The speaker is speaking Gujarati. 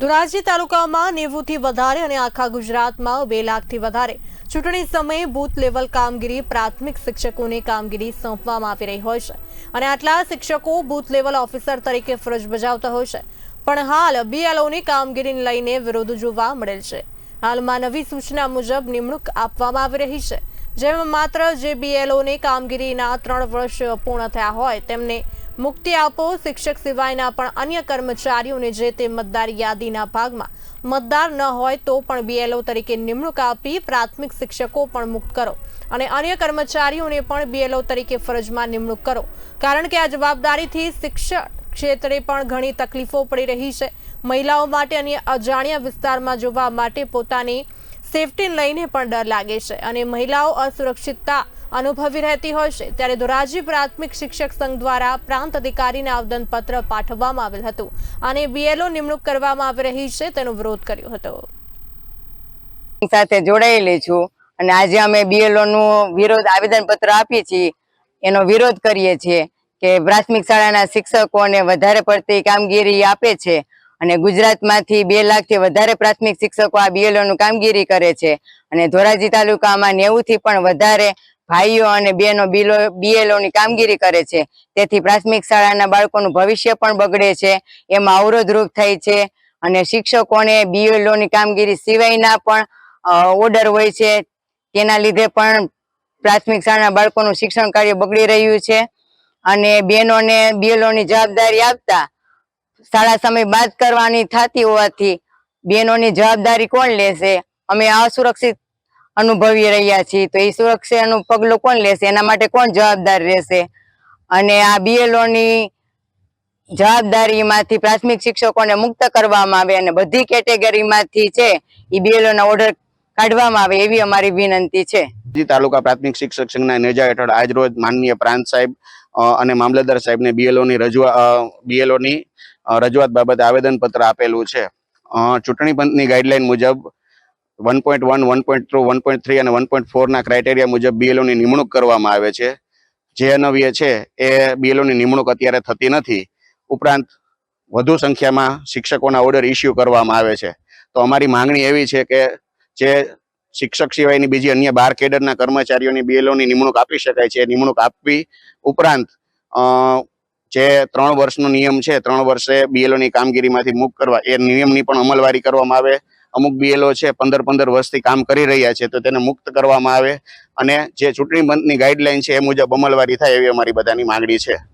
ધોરાજી તાલુકામાં નેવુંથી વધારે અને આખા ગુજરાતમાં બે લાખથી વધારે ચૂંટણી સમયે બૂથ લેવલ કામગીરી પ્રાથમિક શિક્ષકોને કામગીરી સોંપવામાં આવી રહી હોય છે. અને આટલા શિક્ષકો બૂથ લેવલ ઓફિસર તરીકે ફરજ બજાવતા હોય છે. પણ હાલ બીએલઓની કામગીરીને લઈને વિરોધ જોવા મળેલ છે. હાલમાં નવી સૂચના મુજબ નિમણૂક આપવામાં આવી રહી છે. જેમાં માત્ર જે બીએલઓની કામગીરીના ત્રણ વર્ષ પૂર્ણ થયા હોય તેમને મુક્તિ આપો, શિક્ષક સિવાયના પણ અન્ય કર્મચારીઓને જે તે મતદાર યાદીના ભાગમાં મતદાર ન હોય તો પણ બીએલઓ તરીકે નિમણૂક આપી પ્રાથમિક શિક્ષકો પણ મુક્ત કરો અને અન્ય કર્મચારીઓને પણ બીએલઓ તરીકે ફરજમાં નિમણૂક કરો. કારણ કે આ જવાબદારીથી શિક્ષણ ક્ષેત્રે પણ ઘણી તકલીફો પડી રહી છે. મહિલાઓ માટે અન્ય અજાણ્યા વિસ્તારમાં જોવા માટે પોતાની સેફટીને લઈને પણ ડર લાગે છે અને મહિલાઓ અસુરક્ષિતતા અનુભવી રહેતી હોય છે. ત્યારે ધોરાજી પ્રાથમિક શિક્ષક સંઘ દ્વારા પ્રાંત અધિકારીને આવેદનપત્ર પાઠવવામાં આવેલ હતું. અને બીએલઓ નિમણૂક કરવામાં આવી રહી છે તેનો વિરોધ કર્યો હતો. સાથે જોડાયેલી છું અને આજે અમે બીએલઓ નું વિરોધ આવેદન પત્ર આપીએ છીએ. એનો વિરોધ કરીએ છીએ કે પ્રાથમિક શાળાના શિક્ષકોને વધારે પડતી કામગીરી આપે છે અને ગુજરાતમાંથી બે લાખથી વધારે પ્રાથમિક શિક્ષકો આ બીએલઓ નું કામગીરી કરે છે. અને ધોરાજી તાલુકામાં નેવું થી પણ વધારે ભાઈઓ અને બહેનો બીએલઓ ની કામગીરી કરે છે. તેથી પ્રાથમિક શાળાના બાળકોનું ભવિષ્ય પણ બગડે છે. એમાં અવરોધરૂપ થાય છે અને શિક્ષકોને બીએલઓ ની કામગીરી સિવાયના પણ ઓર્ડર હોય છે. તેના લીધે પણ પ્રાથમિક શાળાના બાળકોનું શિક્ષણ કાર્ય બગડી રહ્યું છે અને બહેનોને બીએલઓ ની જવાબદારી આપતા શાળા સમય બાદ કરવાની થતી હોવાથી બહેનોની જવાબદારી કોણ લેશે? અમે અસુરક્ષિત અનુભવી રહ્યા છીએ. તો એ સુરક્ષાનું પગલું કોણ લેશે? એના માટે કોણ જવાબદાર રહેશે? અને આ બીએલઓની જવાબદારીમાંથી પ્રાથમિક શિક્ષકોને મુક્ત કરવામાં આવે અને બધી કેટેગરીમાંથી છે એ બીએલઓના ઓર્ડર કાઢવામાં આવે એવી અમારી વિનંતી છે. તાલુકા પ્રાથમિક શિક્ષક સંઘના નેજા હેઠળ આજરોજ માનનીય પ્રાંત સાહેબ અને મામલતદાર સાહેબને બીએલઓની રજૂઆત બીએલઓની રજૂઆત બાબતે આવેદનપત્ર આપેલું છે. ચૂંટણી પંચની ગાઈડલાઈન મુજબ one point one one point two, one point three અને વન પોઈન્ટ ફોરના ક્રાઇટેરિયા મુજબ બીએલઓની નિમણૂક કરવામાં આવે છે. જે અનવ્ય છે, એ બીએલઓની નિમણૂક અત્યારે થતી નથી. ઉપરાંત વધુ સંખ્યામાં શિક્ષકોના ઓર્ડર ઇસ્યુ કરવામાં આવે છે. તો અમારી માંગણી એવી છે કે જે શિક્ષક સિવાયની બીજી અન્ય બાર કેડરના કર્મચારીઓની બીએલઓની નિમણૂક આપી શકાય છે. નિમણૂક આપવી ઉપરાંત જે ત્રણ વર્ષનો નિયમ છે, ત્રણ વર્ષે બીએલઓની કામગીરીમાંથી મુક્ત કરવા, એ નિયમની પણ અમલવારી કરવામાં આવે. અમુક બીએલઓ છે, પંદર પંદર વર્ષથી કામ કરી રહ્યા છે, તો તેને મુક્ત કરવામાં આવે. અને જે ચૂંટણી પંચની ગાઈડલાઈન છે, એ મુજબ અમલવારી થાય એવી અમારી બધાની માંગણી છે.